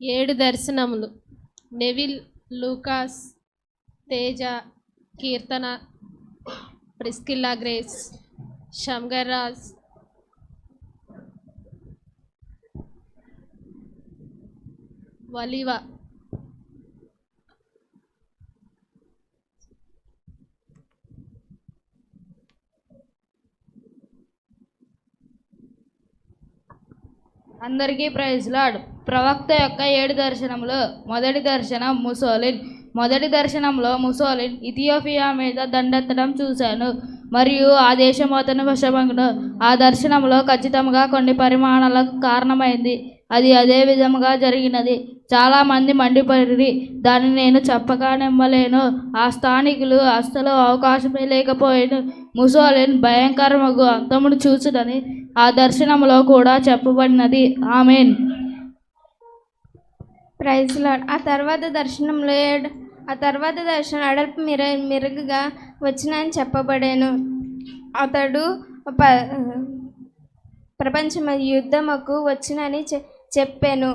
ఏడు దర్శనములు. Neville Lucas Teja Keerthana Priscilla Grace Shankar Raj. వలివా. అందరికీ praise lord ప్రవక్త యొక్క ఏడు దర్శనములు. మొదటి దర్శనం ముసోలిన్. మొదటి దర్శనంలో ముసోలిన్ ఇథియోపియా మీద దండెత్తడం చూశాను. మరియు ఆ దేశం అతను వశమగును ఆ దర్శనంలో ఖచ్చితంగా కొన్ని పరిమాణాలకు కారణమైంది. అది అదే విధముగా జరిగినది. చాలామంది మండిపడి దాన్ని నేను చెప్పగా నమ్మలేను. ఆ స్థానికులు అస్సలు అవకాశమే లేకపోయాను. ముసోలిన్ భయంకరమగు అంతమును చూచుడని ఆ దర్శనంలో కూడా చెప్పబడినది. ఆమెన్. Praise lord. ఆ తర్వాత దర్శనంలో ఏడు ఆ తర్వాత దర్శనం అడల్పు మిర మెరుగుగా వచ్చినని చెప్పబడాను. అతడు ప ప్రపంచ యుద్ధముకు వచ్చినని చె చెప్పాను.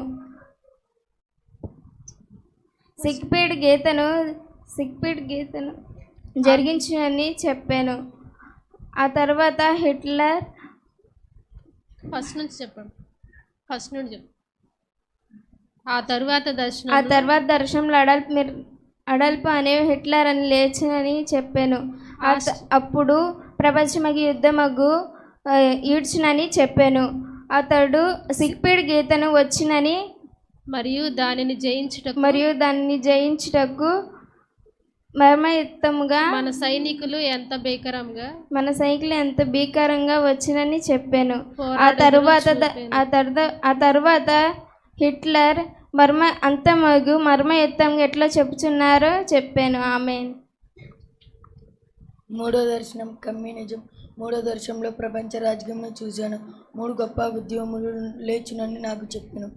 సిగ్పేట్ గీతను సిక్పీడ్ గీతను జరిగించని చెప్పాను. ఆ తర్వాత హిట్లర్ ఫస్ట్ నుంచి చెప్పండి. ఫస్ట్ నుండి చెప్పాడు. ఆ తరువాత ఆ దర్శనం తర్వాత దర్శనంలో అడల్పు మిర్ అడల్పు అనే హిట్లర్ అని లేచినని చెప్పాను. ఆ త- అప్పుడు ప్రపంచమగి యుద్ధమగు ఆ, ఈడ్చునని చెప్పాను. అతడు సిగ్పీడ్ గీతను వచ్చినని మరియు దానిని జయించుటకు మరియు దాన్ని జయించుటకు మర్మయుక్తముగా మన సైనికులు ఎంత భీకరంగా మన సైకిల్ ఎంత భీకరంగా వచ్చినని చెప్పాను. ఆ తరువాత ద-. ఆ తర్వాత ఆ తర్వాత హిట్లర్ మర్మ అంతమగు ఎత్తంగా ఎట్లా చెప్పుచున్నారో చెప్పాను. ఆమె మూడో దర్శనం కమ్యూనిజం మూడో దర్శనంలో ప్రపంచ రాజకీయంను చూశాను. మూడు గొప్ప ఉద్యమములు లేచునని నాకు చెప్పాను.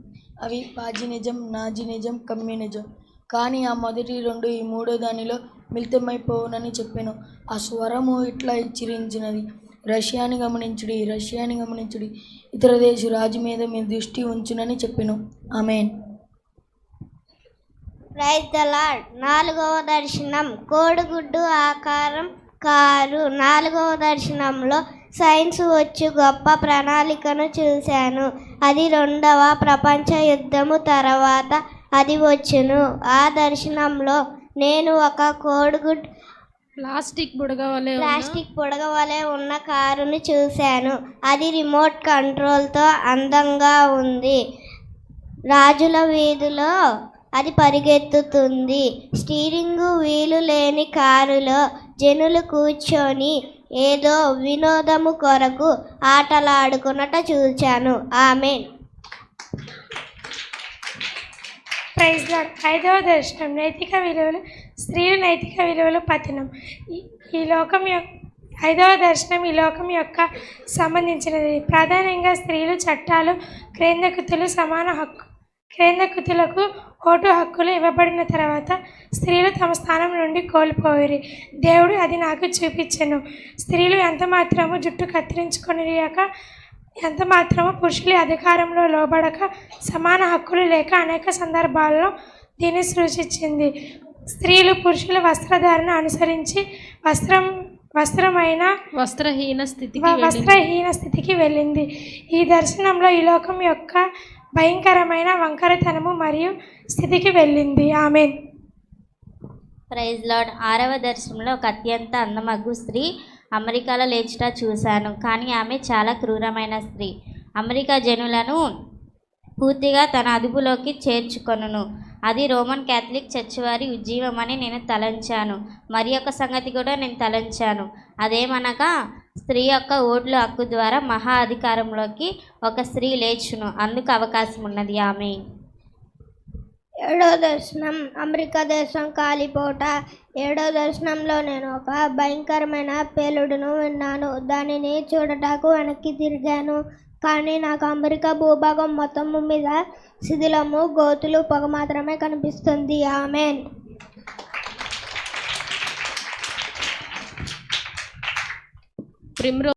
అవి పాజినిజం నాజినిజం కమ్యూనిజం కానీ ఆ మొదటి రెండు ఈ మూడో దానిలో మిళితమైపోవునని చెప్పాను. ఆ స్వరము ఇట్లా హెచ్చరించినది రష్యాని గమనించుడి రష్యాని గమనించుడి. ఇతర దేశ రాజు మీద మీ దృష్టి ఉంచునని చెప్పాను. ఆమెన్. Praise the lord. నాలుగవ దర్శనం. కోడిగుడ్డు ఆకారం కారు. నాలుగవ దర్శనంలో సైన్స్ వచ్చు గొప్ప ప్రణాళికను చూశాను. అది రెండవ ప్రపంచ యుద్ధము తర్వాత అది వచ్చును. ఆ దర్శనంలో నేను ఒక కోడిగుడ్డు ప్లాస్టిక్ బుడగ వలె ఉన్న ప్లాస్టిక్ పొడగ వలె ఉన్న కారుని చూశాను. అది రిమోట్ కంట్రోల్తో అందంగా ఉంది. రాజుల వీధిలో అది పరిగెత్తుతుంది. స్టీరింగు వీలు లేని కారులో జనులు కూర్చొని ఏదో వినోదము కొరకు ఆటలాడుకున్నట్టు చూచాను. ఆమె ప్రైజ్ ఐదవ దర్శనం. నైతిక విలువలు స్త్రీలు నైతిక విలువలు పతనం. ఈ- ఈ లోకం యొక్క ఐదవ దర్శనం ఈ లోకం యొక్క సంబంధించినది. ప్రధానంగా స్త్రీలు చట్టాలు క్రేందకృతులు సమాన హక్కు క్రేందకృతులకు ఓటు హక్కులు ఇవ్వబడిన తర్వాత స్త్రీలు తమ స్థానం నుండి కోల్పోయి దేవుడు అది నాకు చూపించను. స్త్రీలు ఎంత మాత్రము జుట్టు కత్తిరించుకొనియాక ఎంత మాత్రము పురుషుల అధికారంలో లోబడక సమాన హక్కులు లేక అనేక సందర్భాల్లో దీన్ని సృష్టించింది స్త్రీలు పురుషుల వస్త్రధారణ అనుసరించి వస్త్రం వస్త్రమైన వస్త్రహీన వెళ్ళింది. వస్త్రహీన స్థితికి వెళ్ళింది. ఈ దర్శనంలో ఈ లోకం యొక్క భయంకరమైన వంకరతనము మరియు స్థితికి వెళ్ళింది. ఆమె ప్రైజ్ లార్డ్. ఆరవ దర్శనంలో ఒక అత్యంత అందమగ్గు స్త్రీ అమెరికాలో లేచుట చూశాను. కానీ ఆమె చాలా క్రూరమైన స్త్రీ. అమెరికా జనులను పూర్తిగా తన అదుపులోకి చేర్చుకొనును. అది రోమన్ క్యాథలిక్ చర్చ్ వారి ఉజ్జీవం అని నేను తలంచాను. మరి ఒక సంగతి కూడా నేను తలంచాను. అదేమనగా స్త్రీ యొక్క ఓట్ల హక్కు ద్వారా మహా అధికారంలోకి ఒక స్త్రీ లేచును. అందుకు అవకాశం ఉన్నది ఆమె ఏడో దర్శనం అమెరికా దేశం కాలిపోట. ఏడో దర్శనంలో నేను ఒక భయంకరమైన పేలుడును విన్నాను. దానిని చూడటానికి వెనక్కి తిరిగాను. కానీ నాకు అమెరికా భూభాగం మొత్తం మీద శిథిలము గోతులు పొగ మాత్రమే కనిపిస్తుంది. ఆమెన్. ప్రిమ్రో